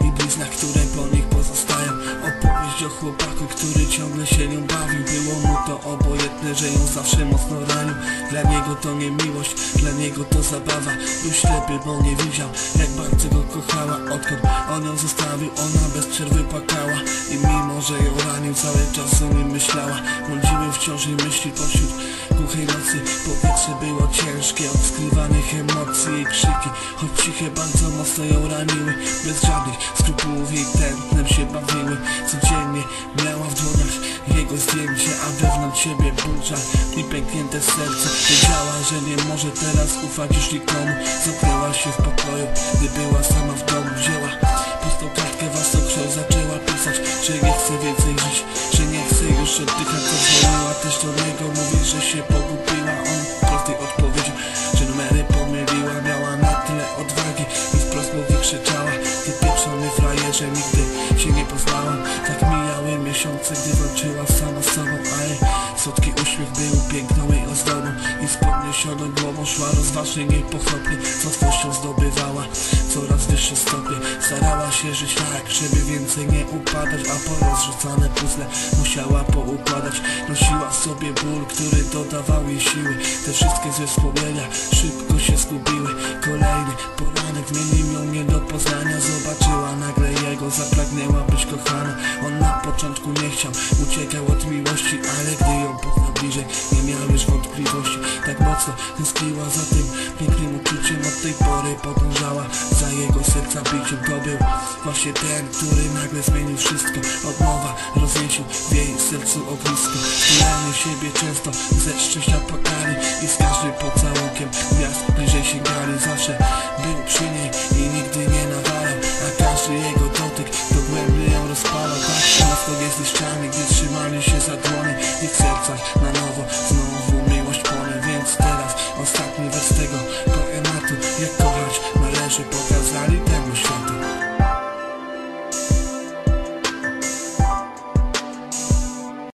i bliznach, które po nich pozostają. Opowieść o chłopaku, który ciągle się nią bawił Było mu to obojętne, że ją zawsze mocno ranił. Dla niego to nie miłość, dla niego to zabawa. Był ślepy, bo nie widział, jak bardzo go kochała. Odkąd on ją zostawił, ona bez przerwy płakała. I mimo, że ją ranił, cały czas o nim myślała. Mądziły wciąż jej myśli pośród głuchej nocy. Powietrze było ciężkie od skrywanych emocji Jej krzyki, choć ciche, bardzo mocno ją raniły. Bez żadnych skrupułów jej tętnem się bawiły. Codziennie miała w dłoniach jego zdjęcie A wewnątrz siebie burza i pęknięte serce. Wiedziała, że nie może teraz ufać już nikomu. Zamknęła się w pokoju, gdy była sama w domu. Wzięła pustą kartkę własnokrwią zaczęła pisać Że nie chce więcej żyć, już oddychać Zadzwoniła też do niego, mówi, że się pogubiła. On prostej odpowiedział, że numery pomyliła Miała na tyle odwagi i wprost mówi krzyczała. Ty pieprzony frajerze, nigdy walczyła sama sobą A jej słodki uśmiech był piękną jej ozdobą I z podniesioną głową szła rozważnie, niepochopnie Z łatwością zdobywała coraz wyższe stopnie. Starała się żyć tak, żeby więcej nie upadać A po rozrzucane puzzle musiała poukładać. Nosiła sobie ból, który dodawał jej siły. Te wszystkie złe wspomnienia szybko się zgubiły. Kolejny poranek zmienił ją nie do poznania Zobaczyła nagle jego, zapragnęła być kochana początku nie chciał, uciekał od miłości Ale gdy ją poznał bliżej, nie miał już wątpliwości. Tak mocno tęskniła za tym pięknym uczuciem. Od tej pory podążała za jego serca biciem To był właśnie ten, który nagle zmienił wszystko. Od nowa w jej sercu ognisko. Wspierali siebie często ze szczęścia płakali Trzymali się za dłonie i w sercach na nowo